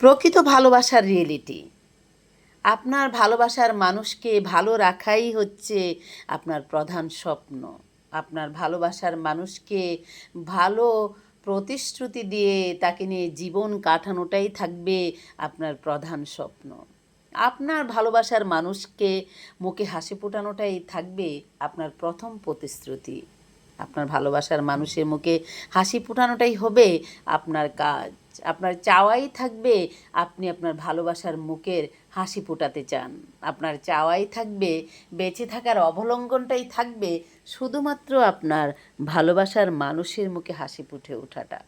প্রকৃত ভালোবাসার রিয়েলিটি আপনার ভালোবাসার মানুষকে ভালো রাখাই হচ্ছে আপনার প্রধান স্বপ্ন। আপনার ভালোবাসার মানুষকে ভালো প্রতিশ্রুতি দিয়ে তাকে নিয়ে জীবন কাটানোটাই থাকবে আপনার প্রধান স্বপ্ন। আপনার ভালোবাসার মানুষকে মুখে হাসি ফোটানোটাই থাকবে আপনার প্রথম প্রতিশ্রুতি। আপনার ভালোবাসার মানুষের মুখে হাসি ফোটানোটাই হবে আপনার কাজ। আপনার চাওয়াই থাকবে, আপনি আপনার ভালোবাসার মুখের হাসি ফোটাতে চান। আপনার চাওয়াই থাকবে, বেঁচে থাকার অবলম্বনটাই থাকবে শুধুমাত্র আপনার ভালোবাসার মানুষের মুখে হাসি ফুটে ওঠাটা।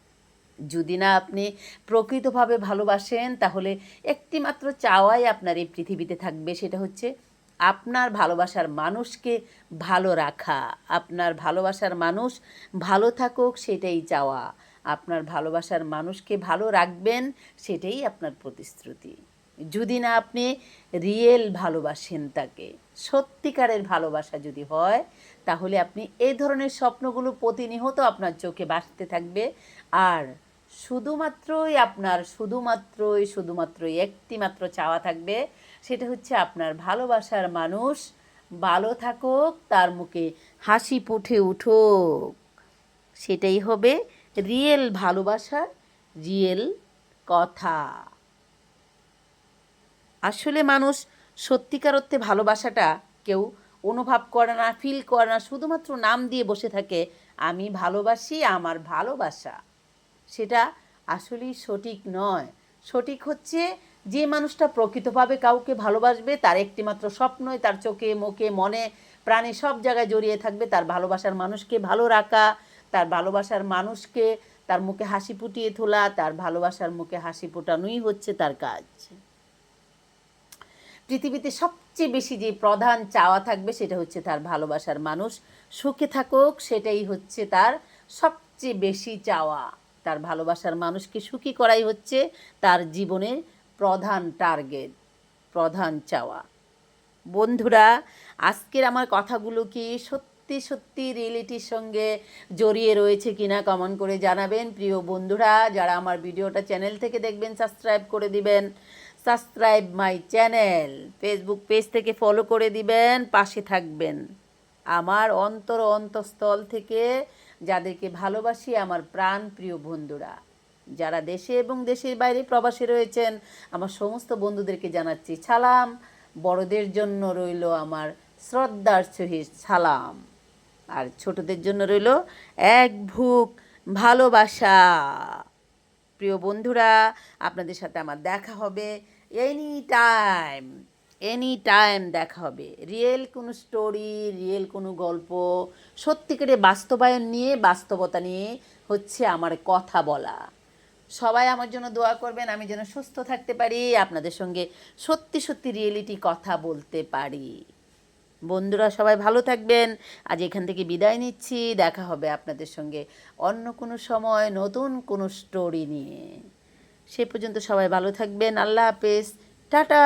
যদি না আপনি প্রকৃতভাবে ভালোবাসেন, তাহলে একটি মাত্র চাওয়াই আপনার এই পৃথিবীতে থাকবে, সেটা হচ্ছে আপনার ভালোবাসার মানুষকে ভালো রাখা। আপনার ভালোবাসার মানুষ ভালো থাকুক, সেটাই চাওয়া। আপনার ভালোবাসার মানুষকে ভালো রাখবেন, সেটাই আপনার প্রতিশ্রুতি। যদি না আপনি রিয়েল ভালোবাসেন তাকে, সত্যিকারের ভালোবাসা যদি হয়, তাহলে আপনি এই ধরনের স্বপ্নগুলো প্রতিনিয়ত আপনার চোখে বাসতে থাকবে। আর শুধুমাত্রই আপনার, শুধুমাত্রই শুধুমাত্রই একটি মাত্র চাওয়া থাকবে, সেটা হচ্ছে আপনার ভালোবাসার মানুষ ভালো থাকুক, তার মুখে হাসি ফুটে উঠুক। সেটাই হবে রিয়েল ভালোবাসার রিয়েল কথা। আসলে মানুষ সত্যিকার অর্থে ভালোবাসাটা কেউ অনুভব করে না ফিল করে না, শুধুমাত্র নাম দিয়ে বসে থাকে, আমি ভালোবাসি আমার ভালোবাসা। সেটা আসলেই সঠিক নয়। সঠিক হচ্ছে যে মানুষটা প্রকৃতভাবে কাউকে ভালোবাসবে, তার একটিমাত্র স্বপ্নই তার চোখে, মুখে, মনে, প্রাণে সব জায়গায় জড়িয়ে থাকবে, তার ভালোবাসার মানুষকে ভালো রাখা তার ভালোবাসার মানুষকে, তার মুখে হাসি ফুটিয়ে তোলা, তার ভালোবাসার মুখে হাসি ফোটানোই হচ্ছে তার কাজ। পৃথিবীতে সবচেয়ে বেশি যে প্রধান চাওয়া থাকবে সেটা হচ্ছে তার ভালোবাসার মানুষ। সুখে থাকুক, সেটাই হচ্ছে তার সবচেয়ে বেশি চাওয়া। তার ভালোবাসার মানুষকে সুখী করাই হচ্ছে তার জীবনের প্রধান টার্গেট, প্রধান চাওয়া। বন্ধুরা, আজকের আমার কথাগুলো কি সত্যি সত্যি সত্যি রিয়েলিটির সঙ্গে জড়িয়ে রয়েছে কিনা কমন করে জানাবেন। প্রিয় বন্ধুরা, যারা আমার ভিডিওটা চ্যানেল থেকে দেখবেন সাবস্ক্রাইব করে দিবেন subscribe my channel Facebook page থেকে ফলো করে দিবেন, পাশে থাকবেন। আমার অন্তর অন্তঃস্থল থেকে যাদেরকে ভালোবাসি, আমার প্রাণ প্রিয় বন্ধুরা। যারা দেশে এবং দেশের বাইরে প্রবাসী রয়েছেন, আমার সমস্ত বন্ধুদেরকে জানাচ্ছি সালাম। বড়দের জন্য রইল আমার শ্রদ্ধার সহিত সালাম। আর ছোটদের জন্য রইল এক ভুক ভালোবাসা। প্রিয় বন্ধুরা, আপনাদের সাথে আমার দেখা হবে এনি টাইম এনি টাইম দেখা হবে। রিয়েল কোনো স্টোরি রিয়েল কোনো গল্প, সত্যিকারে বাস্তবায়ন নিয়ে, বাস্তবতা নিয়ে হচ্ছে আমার কথা বলা। সবাই আমার জন্য দোয়া করবেন, আমি যেন সুস্থ থাকতে পারি, আপনাদের সঙ্গে সত্যি সত্যি রিয়েলিটি কথা বলতে পারি। বন্ধুরা সবাই ভালো থাকবেন। আজ এখান থেকে বিদায় নিচ্ছি। দেখা হবে আপনাদের সঙ্গে অন্য কোনো সময় নতুন কোনো স্টোরি নিয়ে। সে পর্যন্ত সবাই ভালো থাকবেন। আল্লাহ হাফেজ। টাটা!